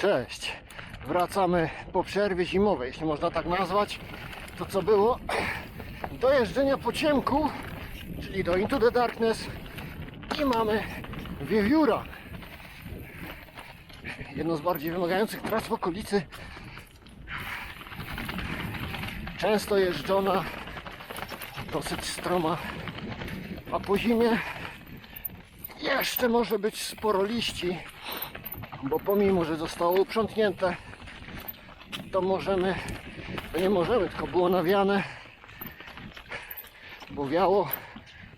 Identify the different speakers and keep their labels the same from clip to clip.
Speaker 1: Cześć. Wracamy po przerwie zimowej, jeśli można tak nazwać. To co było? Do jeżdżenia po ciemku, czyli do Into the Darkness i mamy wiewióra. Jedno z bardziej wymagających tras w okolicy. Często jeżdżona, dosyć stroma, a po zimie jeszcze może być sporo liści, bo pomimo, że zostało uprzątnięte, to możemy, to nie możemy, tylko było nawiane, bo wiało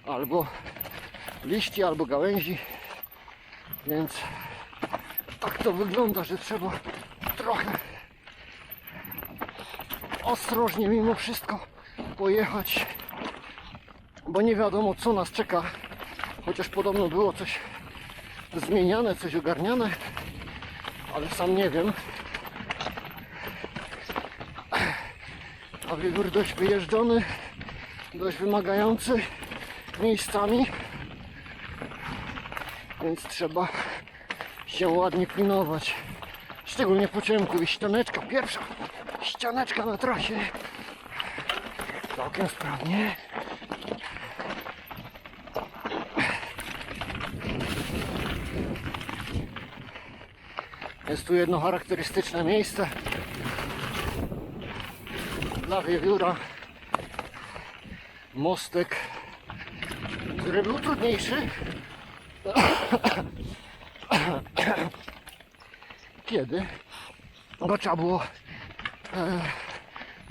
Speaker 1: albo liści, albo gałęzi, więc tak to wygląda, że trzeba trochę ostrożnie mimo wszystko pojechać, bo nie wiadomo co nas czeka, chociaż podobno było coś zmieniane, coś ogarniane, ale sam nie wiem. A wiewiór dość wyjeżdżony, dość wymagający miejscami, więc trzeba się ładnie pilnować. Szczególnie po ciemku i ścianeczka, pierwsza ścianeczka na trasie. Całkiem sprawnie. Jest tu jedno charakterystyczne miejsce dla wiewióra. Mostek, który był trudniejszy. Kiedy? Bo trzeba było e,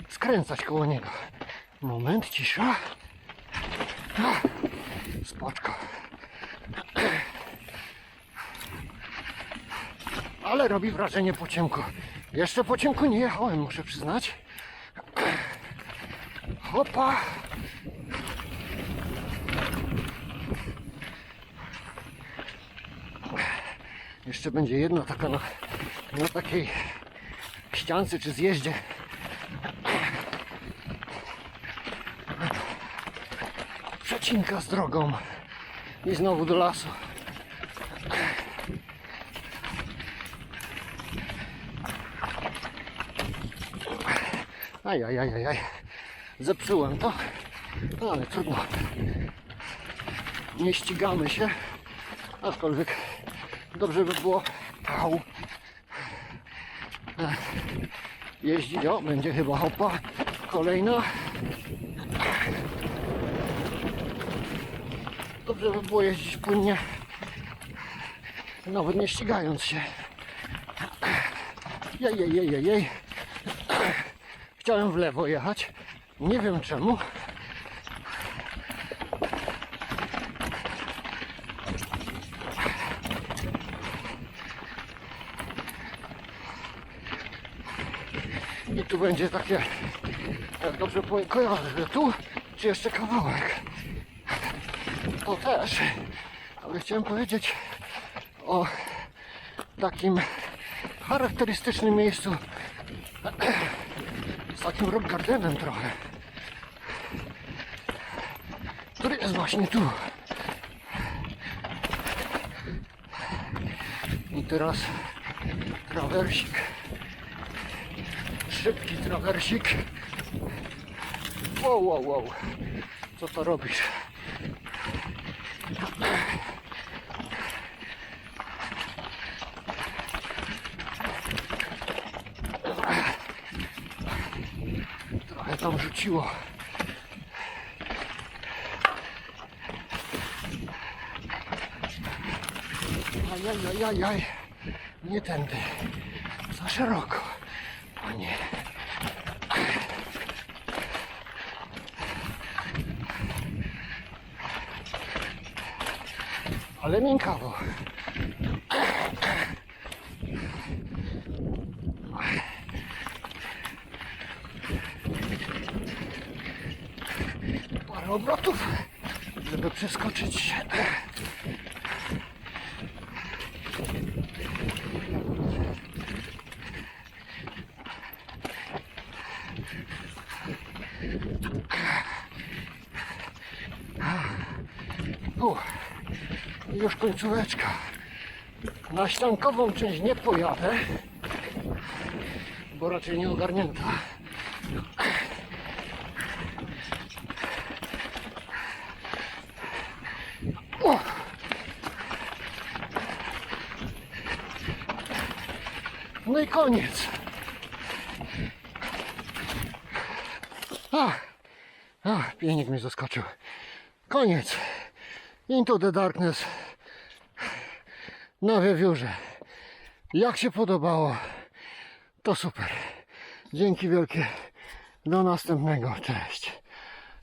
Speaker 1: skręcać koło niego. Moment, cisza. Spoczko. Ale robi wrażenie po ciemku. Jeszcze po ciemku nie jechałem, muszę przyznać. Hopa! Jeszcze będzie jedna taka na, na takiej ściance czy zjeździe. Przecinka z drogą i znowu do lasu. Aj, aj, aj, aj, aj. Zepsułem to, no ale trudno. Nie ścigamy się, aczkolwiek dobrze by było au, jeździć. O, będzie chyba hopa kolejna. Dobrze by było jeździć płynnie, nawet nie ścigając się. Jej, jej, jej, jej. Chciałem w lewo jechać. Nie wiem czemu. I tu będzie takie, jak dobrze kojarzę, że tu, czy jeszcze kawałek. To też. Ale chciałem powiedzieć o takim charakterystycznym miejscu takim rock gardenem trochę, który jest właśnie tu. I teraz trawersik, szybki trawersik. Wow, wow, wow, co to robisz? Trochę tam rzuciło. Ajajajajaj. Nie tędy. Za szeroko. O nie. Ale miękkawo. Obrotów, żeby przeskoczyć. U, już końcóweczka. Na ściankową część nie pojadę, bo raczej nie ogarnięta. O! No i koniec. Ach, ach, pięknie mi zaskoczył. Koniec. Into the darkness. Na wiewiórze. Jak się podobało, to super. Dzięki wielkie. Do następnego. Cześć.